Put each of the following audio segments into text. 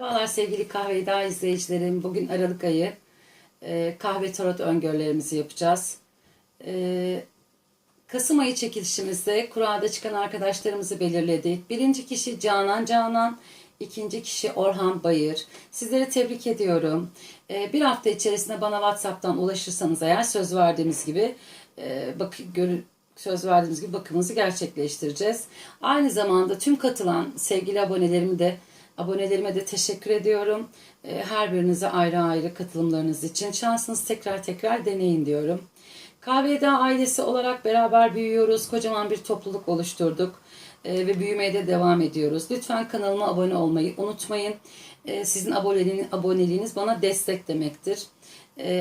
Merhabalar sevgili Kahve Daha izleyicilerim. Bugün Aralık ayı e, kahve tarot öngörülerimizi yapacağız. E, Kasım ayı çekilişimizde kurada çıkan arkadaşlarımızı belirledik. Birinci kişi Canan Canan, ikinci kişi Orhan Bayır. Sizleri tebrik ediyorum. E, bir hafta içerisinde bana WhatsApp'tan ulaşırsanız eğer söz verdiğimiz gibi e, bak, görü, söz verdiğimiz gibi bakımınızı gerçekleştireceğiz. Aynı zamanda tüm katılan sevgili abonelerimi de Abonelerime de teşekkür ediyorum. Ee, Her birinize ayrı ayrı katılımlarınız için. Şansınız tekrar tekrar deneyin diyorum. Kahvede ailesi olarak beraber büyüyoruz. Kocaman bir topluluk oluşturduk. Ee, Ve büyümeye de devam ediyoruz. Lütfen kanalıma abone olmayı unutmayın. Ee, Sizin aboneliğiniz, bana destek demektir.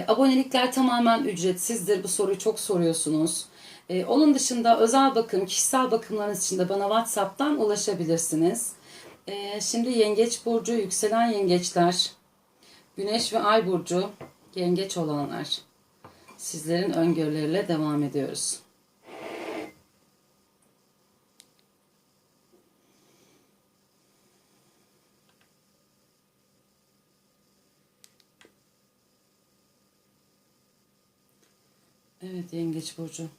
Abonelikler tamamen ücretsizdir. Bu soruyu çok soruyorsunuz. Onun dışında özel bakım, kişisel bakımlarınız için de bana WhatsApp'tan ulaşabilirsiniz. Ee, şimdi yengeç burcu, yükselen yengeçler, güneş ve ay burcu yengeç olanlar. Sizlerin öngörüleriyle devam ediyoruz. Evet yengeç burcu.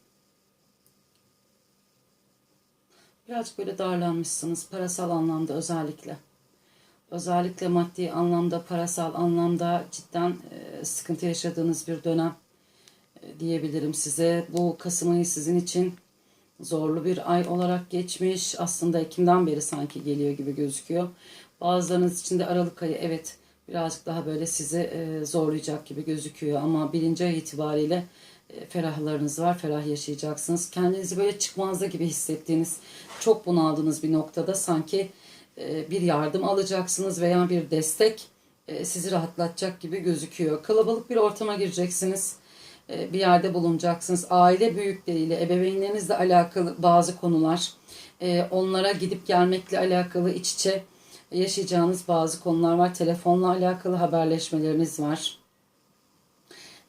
Birazcık böyle darlanmışsınız parasal anlamda özellikle. Özellikle maddi anlamda, parasal anlamda cidden e, sıkıntı yaşadığınız bir dönem e, diyebilirim size. Bu Kasım ayı sizin için zorlu bir ay olarak geçmiş. Aslında Ekim'den beri sanki geliyor gibi gözüküyor. Bazılarınız için de Aralık ayı evet birazcık daha böyle sizi e, zorlayacak gibi gözüküyor. Ama birinci ay itibariyle ferahlarınız var. Ferah yaşayacaksınız. Kendinizi böyle çıkmazda gibi hissettiğiniz, çok bunaldığınız bir noktada sanki e, bir yardım alacaksınız veya bir destek e, sizi rahatlatacak gibi gözüküyor. Kalabalık bir ortama gireceksiniz. E, Bir yerde bulunacaksınız. Aile büyükleriyle, ebeveynlerinizle alakalı bazı konular, e, onlara gidip gelmekle alakalı iç içe yaşayacağınız bazı konular var. Telefonla alakalı haberleşmeleriniz var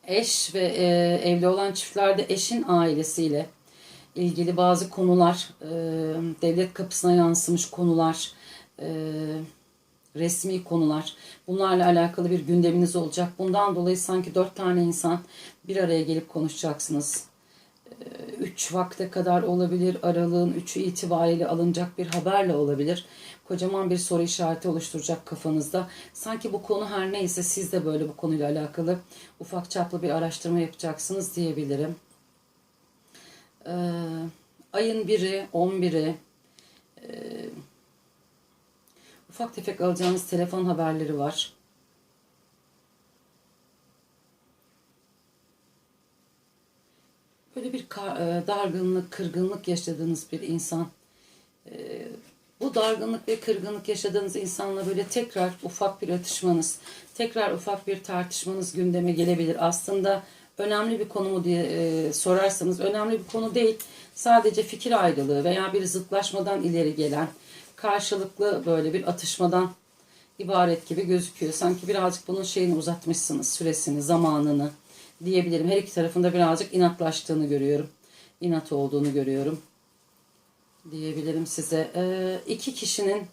eş ve e, evli olan çiftlerde eşin ailesiyle ilgili bazı konular, e, devlet kapısına yansımış konular, e, resmi konular, bunlarla alakalı bir gündeminiz olacak. Bundan dolayı sanki dört tane insan bir araya gelip konuşacaksınız. E, üç vakte kadar olabilir, aralığın üçü itibariyle alınacak bir haberle olabilir. Kocaman bir soru işareti oluşturacak kafanızda. Sanki bu konu her neyse siz de böyle bu konuyla alakalı ufak çaplı bir araştırma yapacaksınız diyebilirim. Ee, ayın biri, on biri, e, ufak tefek alacağınız telefon haberleri var. Böyle bir ka- e, dargınlık, kırgınlık yaşadığınız bir insan. E, bu dargınlık ve kırgınlık yaşadığınız insanla böyle tekrar ufak bir atışmanız, tekrar ufak bir tartışmanız gündeme gelebilir. Aslında önemli bir konu mu diye e, sorarsanız önemli bir konu değil. Sadece fikir ayrılığı veya bir zıtlaşmadan ileri gelen karşılıklı böyle bir atışmadan ibaret gibi gözüküyor. Sanki birazcık bunun şeyini uzatmışsınız, süresini, zamanını diyebilirim. Her iki tarafında birazcık inatlaştığını görüyorum. İnat olduğunu görüyorum diyebilirim size. Ee, iki kişinin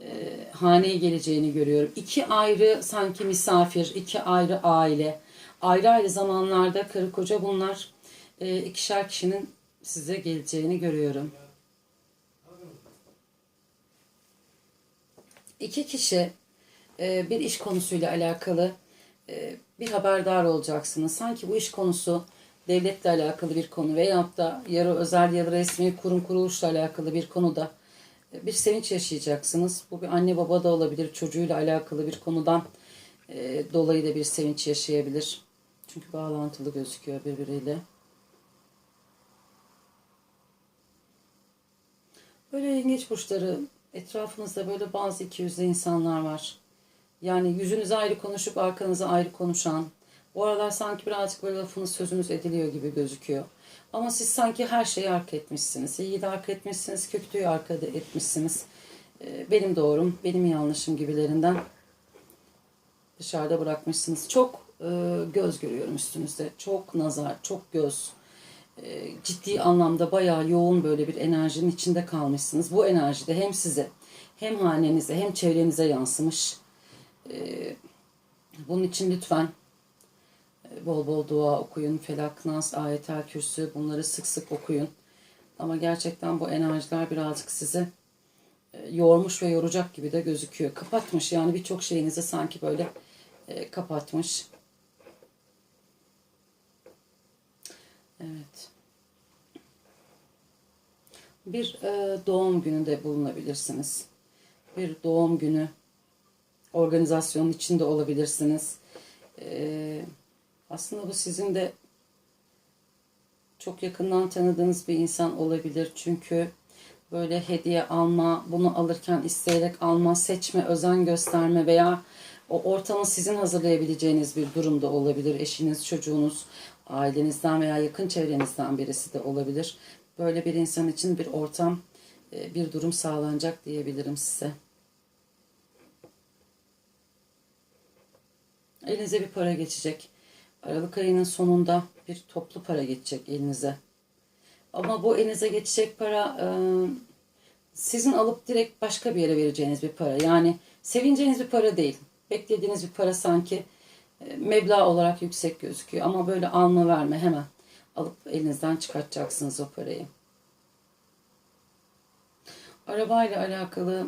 e, haneye geleceğini görüyorum. İki ayrı sanki misafir, iki ayrı aile. Ayrı ayrı zamanlarda karı koca bunlar e, ikişer kişinin size geleceğini görüyorum. İki kişi e, bir iş konusuyla alakalı bir haberdar olacaksınız. Sanki bu iş konusu devletle alakalı bir konu veyahut da yarı özel ya da resmi kurum kuruluşla alakalı bir konuda e, bir sevinç yaşayacaksınız. Bu bir anne baba da olabilir, çocuğuyla alakalı bir konudan e, dolayı da bir sevinç yaşayabilir. Çünkü bağlantılı gözüküyor birbiriyle. Böyle yengeç burçları etrafınızda böyle bazı iki yüzlü insanlar var. Yani yüzünüze ayrı konuşup arkanıza ayrı konuşan, bu aralar sanki birazcık böyle lafınız sözünüz ediliyor gibi gözüküyor. Ama siz sanki her şeyi arka etmişsiniz. İyi de arka etmişsiniz, kötüyü arka etmişsiniz. Ee, Benim doğrum, benim yanlışım gibilerinden dışarıda bırakmışsınız. Çok e, göz görüyorum üstünüzde. Çok nazar, çok göz. E, ciddi anlamda bayağı yoğun böyle bir enerjinin içinde kalmışsınız. Bu enerji de hem size hem hanenize hem çevrenize yansımış. Ee, bunun için lütfen e, bol bol dua okuyun. Felak, Nas, Ayetel Kürsü bunları sık sık okuyun. Ama gerçekten bu enerjiler birazcık sizi e, yormuş ve yoracak gibi de gözüküyor. Kapatmış yani birçok şeyinizi sanki böyle e, kapatmış. Evet. Bir doğum gününde bulunabilirsiniz. Bir doğum günü organizasyonun içinde olabilirsiniz. E, aslında bu sizin de çok yakından tanıdığınız bir insan olabilir. Çünkü böyle hediye alma, bunu alırken isteyerek alma, seçme, özen gösterme veya o ortamı sizin hazırlayabileceğiniz bir durumda olabilir. Eşiniz, çocuğunuz, ailenizden veya yakın çevrenizden birisi de olabilir. Böyle bir insan için bir ortam, e, bir durum sağlanacak diyebilirim size. Elinize bir para geçecek. Aralık ayının sonunda bir toplu para geçecek elinize. Ama bu elinize geçecek para e, sizin alıp direkt başka bir yere vereceğiniz bir para. Yani sevineceğiniz bir para değil. Beklediğiniz bir para sanki e, meblağ olarak yüksek gözüküyor. Ama böyle alma verme hemen alıp elinizden çıkartacaksınız o parayı. Arabayla alakalı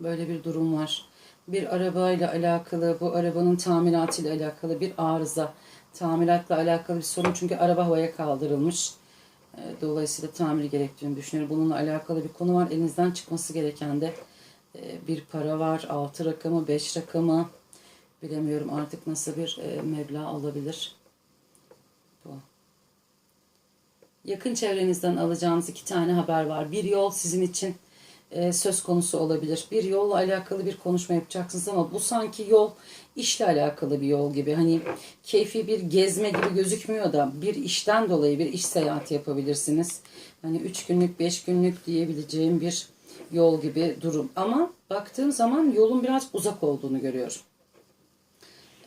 böyle bir durum var. Bir arabayla alakalı, bu arabanın tamiratıyla alakalı bir arıza, tamiratla alakalı bir sorun. Çünkü araba havaya kaldırılmış. E, Dolayısıyla tamir gerektiğini düşünüyorum. Bununla alakalı bir konu var. Elinizden çıkması gereken de e, bir para var. 6 rakamı, 5 rakamı. Bilemiyorum artık nasıl bir e, meblağ alabilir. Bu. Yakın çevrenizden alacağınız iki tane haber var. Bir yol sizin için e, söz konusu olabilir. Bir yolla alakalı bir konuşma yapacaksınız ama bu sanki yol işle alakalı bir yol gibi. Hani keyfi bir gezme gibi gözükmüyor da bir işten dolayı bir iş seyahati yapabilirsiniz. Hani üç günlük, beş günlük diyebileceğim bir yol gibi durum. Ama baktığım zaman yolun biraz uzak olduğunu görüyorum.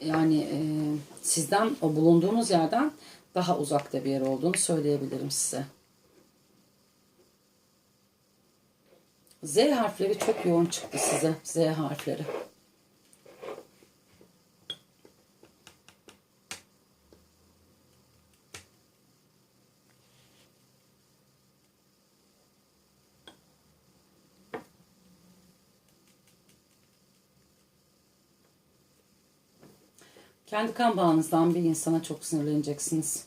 Yani e, sizden, o bulunduğunuz yerden daha uzakta bir yer olduğunu söyleyebilirim size. Z harfleri çok yoğun çıktı size. Z harfleri. Kendi kan bağınızdan bir insana çok sinirleneceksiniz.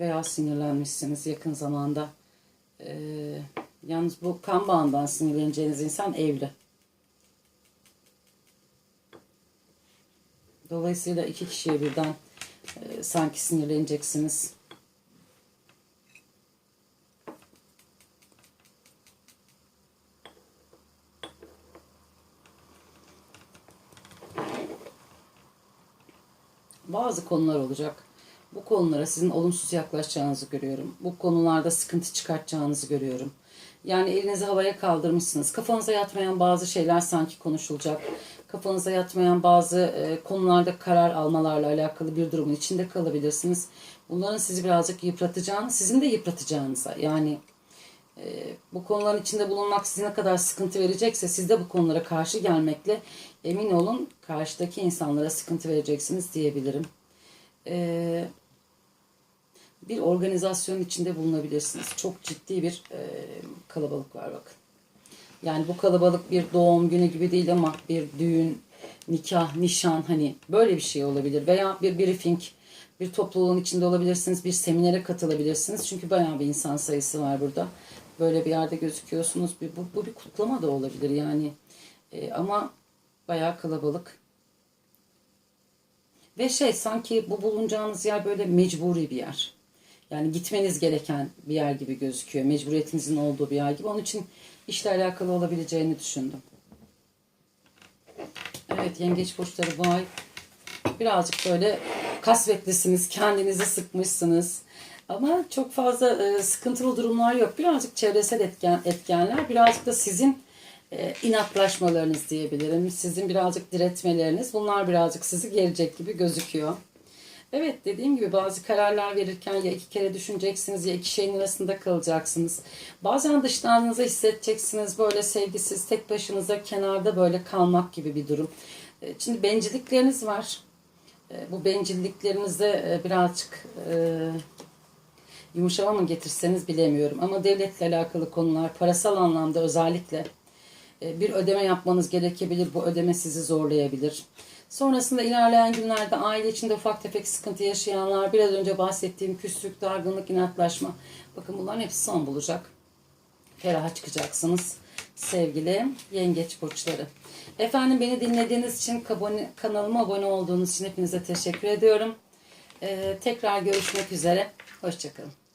Veya sinirlenmişsiniz yakın zamanda. Ee, yalnız bu kan bağından sinirleneceğiniz insan evli. Dolayısıyla iki kişiye birden e, sanki sinirleneceksiniz. bazı konular olacak. Bu konulara sizin olumsuz yaklaşacağınızı görüyorum. Bu konularda sıkıntı çıkartacağınızı görüyorum. Yani elinizi havaya kaldırmışsınız. Kafanıza yatmayan bazı şeyler sanki konuşulacak. Kafanıza yatmayan bazı e, konularda karar almalarla alakalı bir durumun içinde kalabilirsiniz. Bunların sizi birazcık yıpratacağını, sizin de yıpratacağınıza. Yani e, bu konuların içinde bulunmak size ne kadar sıkıntı verecekse siz de bu konulara karşı gelmekle emin olun karşıdaki insanlara sıkıntı vereceksiniz diyebilirim. E, bir organizasyonun içinde bulunabilirsiniz. Çok ciddi bir e, kalabalık var bakın. Yani bu kalabalık bir doğum günü gibi değil ama bir düğün, nikah, nişan hani böyle bir şey olabilir. Veya bir briefing, bir topluluğun içinde olabilirsiniz, bir seminere katılabilirsiniz. Çünkü bayağı bir insan sayısı var burada. Böyle bir yerde gözüküyorsunuz. Bir, bu, bu bir kutlama da olabilir yani. E, ama bayağı kalabalık. Ve şey sanki bu bulunacağınız yer böyle mecburi bir yer. Yani gitmeniz gereken bir yer gibi gözüküyor. Mecburiyetinizin olduğu bir yer gibi. Onun için işle alakalı olabileceğini düşündüm. Evet yengeç burçları bu ay birazcık böyle kasvetlisiniz. Kendinizi sıkmışsınız. Ama çok fazla e, sıkıntılı durumlar yok. Birazcık çevresel etken, etkenler, birazcık da sizin e, inatlaşmalarınız diyebilirim. Sizin birazcık diretmeleriniz. Bunlar birazcık sizi gelecek gibi gözüküyor. Evet dediğim gibi bazı kararlar verirken ya iki kere düşüneceksiniz ya iki şeyin arasında kalacaksınız. Bazen dışlandığınızı hissedeceksiniz böyle sevgisiz tek başınıza kenarda böyle kalmak gibi bir durum. E, Şimdi bencillikleriniz var. E, Bu bencilliklerinizde e, birazcık e, yumuşama mı getirseniz bilemiyorum. Ama devletle alakalı konular parasal anlamda özellikle bir ödeme yapmanız gerekebilir. Bu ödeme sizi zorlayabilir. Sonrasında ilerleyen günlerde aile içinde ufak tefek sıkıntı yaşayanlar, biraz önce bahsettiğim küslük, dargınlık, inatlaşma. Bakın bunların hepsi son bulacak. Feraha çıkacaksınız sevgili yengeç burçları. Efendim beni dinlediğiniz için kanalıma abone olduğunuz için hepinize teşekkür ediyorum. Ee, tekrar görüşmek üzere. Hoşçakalın.